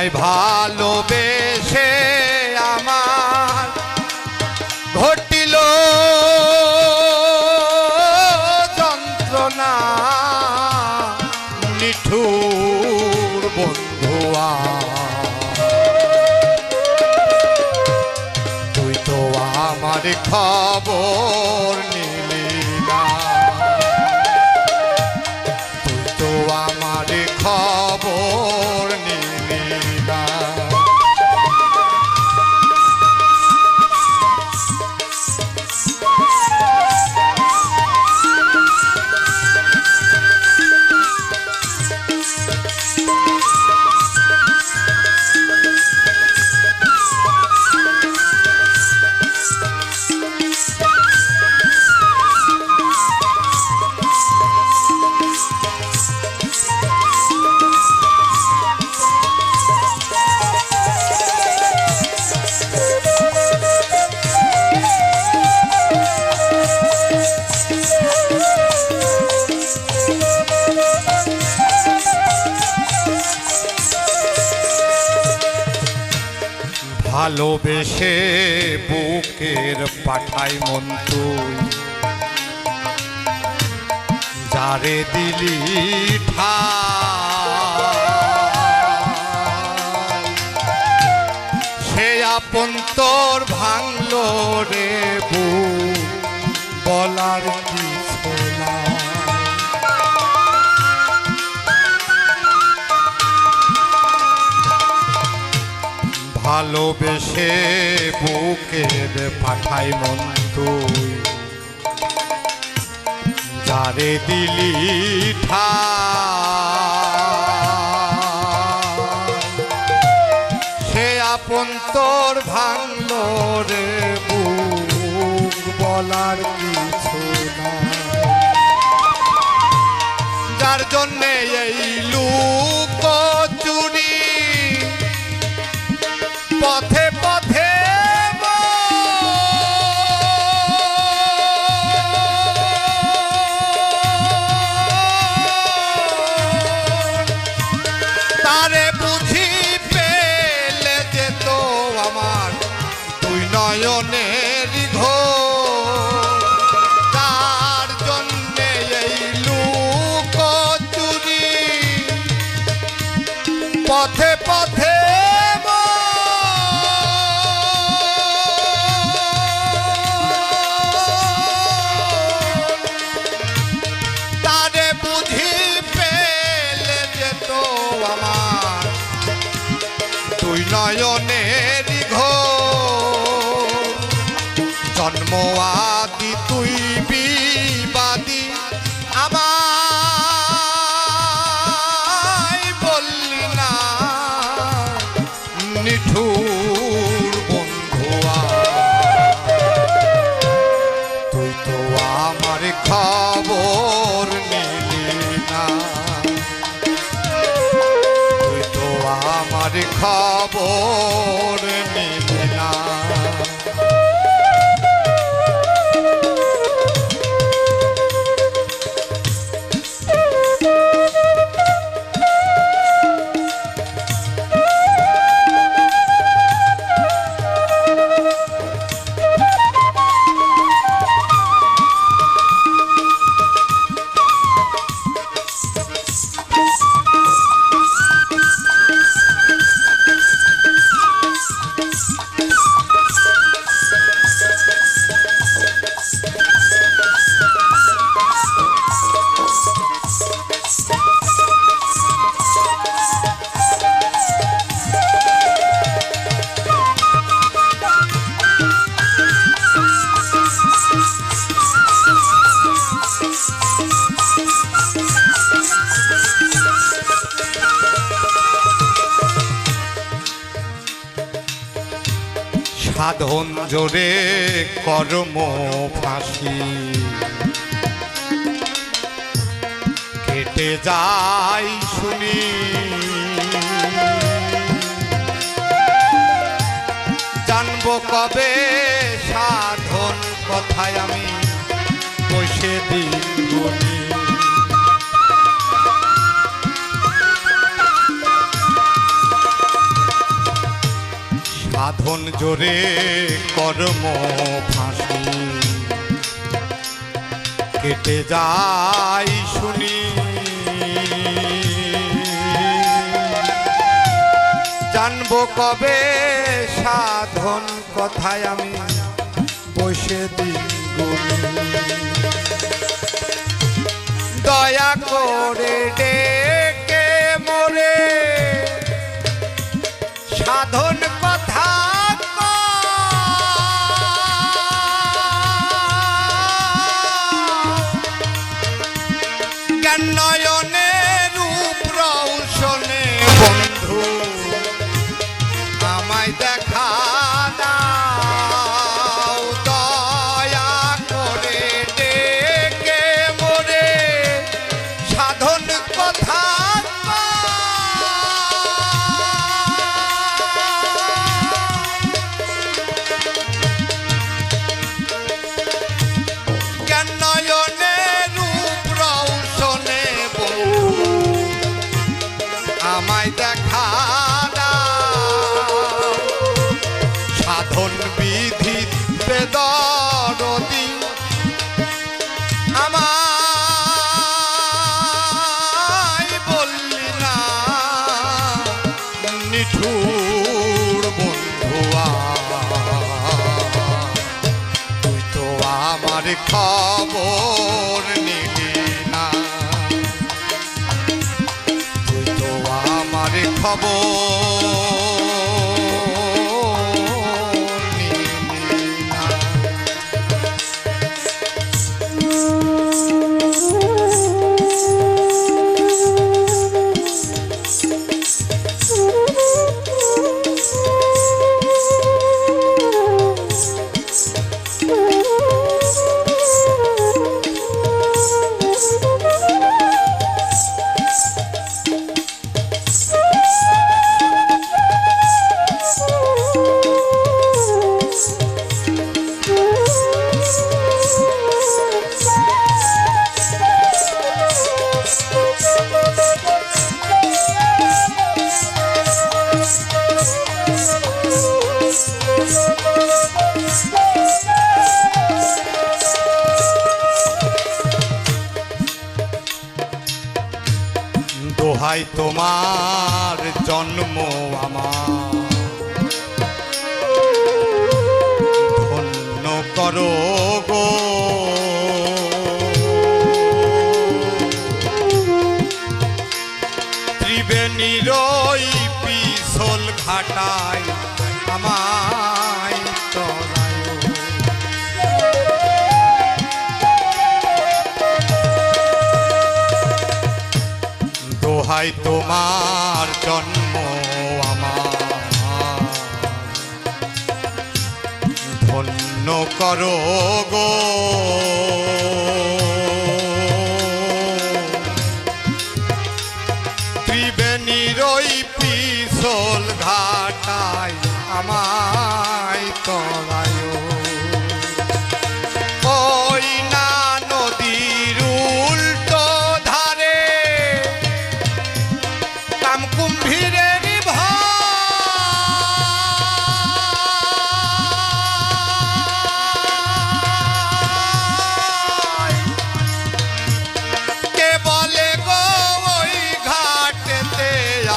তোমায় ভালোবেসে আমার ঘটিল যন্ত্রণা। নিঠুর বন্ধুয়া তুই তো আমার খবর ভালোবেসে বুকের পাঠাই মন তুই। যারে দিলি সে আপন তোর ভাঙলো রে বু। বলার কিছু ভালোবেসে বুকের পাঠাই মন তুই। যারে দিলি সে আপন তোর ভাঙলো রে বুক বলার আদি তুই বিবাদী। আমায় বললি না, নিঠুর বন্ধুয়া তুই তো আমার খবর নিলি না। তুই তো না। সাধন জোরে কর্ম ফাঁসি। কেটে যাই শুনি। জানব কবে সাধন কথায় আমি বসে দিন সাধন জোরে কর্ম ফাঁসি কেটে যাই শুনি। জানব কবে সাধন কথায় আমি বসে দিন দয়া করে ডেকে মোরে। সাধন খবর নিলি না। তুই তো আমার খবর তোমার জন্ম আমার। ধন্য করো গো। ত্রিবেণীর পিছল ঘাটায় ধন্য করো গো।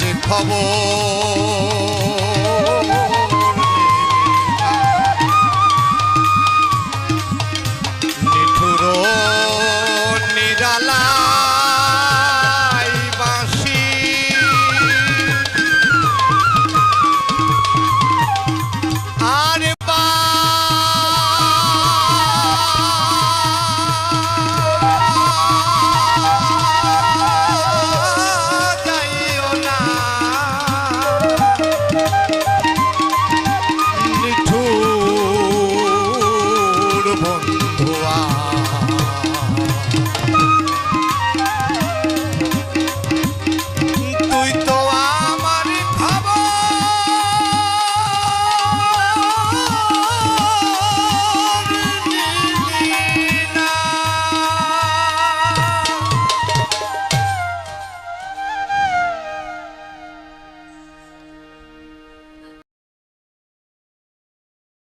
যে